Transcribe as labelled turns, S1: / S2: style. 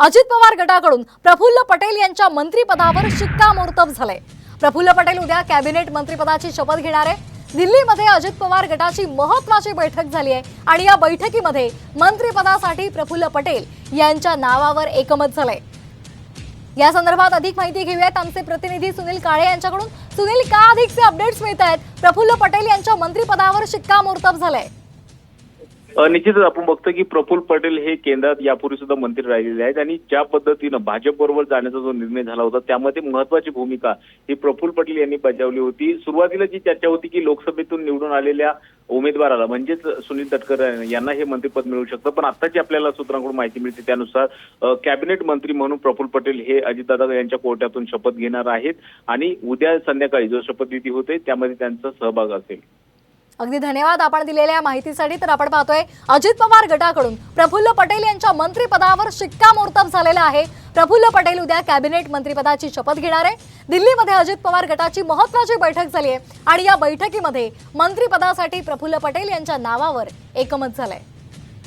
S1: अजित पवार गटाकडून प्रफुल्ल पटेल यांच्या मंत्रिपदावर शिक्कामोर्तब झाले प्रफुल्ल पटेल उद्या कॅबिनेट मंत्रिपदाची शपथ घेणार आहे. दिल्लीमध्ये अजित पवार गटाची महत्वाची बैठक झाली आहे आणि या बैठकीमध्ये मंत्रिपदासाठी प्रफुल्ल पटेल यांच्या नावावर एकमत झालंय. या संदर्भात अधिक माहिती घेऊयात. आमचे प्रतिनिधी सुनील काळे यांच्याकडून. सुनील का अधिकचे अपडेट्स मिळत आहेत प्रफुल्ल पटेल यांच्या मंत्रिपदावर शिक्कामोर्तब झालंय.
S2: निश्चितच आपण बघतो की प्रफुल्ल पटेल हे केंद्रात यापूर्वी सुद्धा मंत्री राहिलेले आहेत आणि ज्या पद्धतीनं भाजप बरोबर जाण्याचा जो निर्णय झाला होता त्यामध्ये महत्वाची भूमिका ही प्रफुल्ल पटेल यांनी बजावली होती. सुरुवातीला जी चर्चा होती की लोकसभेतून निवडून आलेल्या उमेदवाराला म्हणजेच सुनील तटकर यांना हे मंत्रिपद मिळू शकतं पण आता जी आपल्याला सूत्रांकडून माहिती मिळते त्यानुसार कॅबिनेट मंत्री म्हणून प्रफुल्ल पटेल हे अजितदादा यांच्या कोर्टातून शपथ घेणार आहेत आणि उद्या संध्याकाळी जो शपथविधी होते त्यामध्ये त्यांचा सहभाग असेल.
S1: अगदी धन्यवाद आपण दिलेल्या माहितीसाठी. तर आपण पाहतोय अजित पवार गटाकडून प्रफुल्ल पटेल यांच्या मंत्रिपदावर शिक्कामोर्तब झालेला आहे. प्रफुल्ल पटेल उद्या कॅबिनेट मंत्रिपदाची शपथ घेणार आहे. दिल्लीमध्ये अजित पवार गटाची महत्वाची बैठक झाली आहे. आणि या बैठकीमध्ये मंत्रिपदासाठी प्रफुल्ल पटेल यांच्या नावावर एकमत झालंय.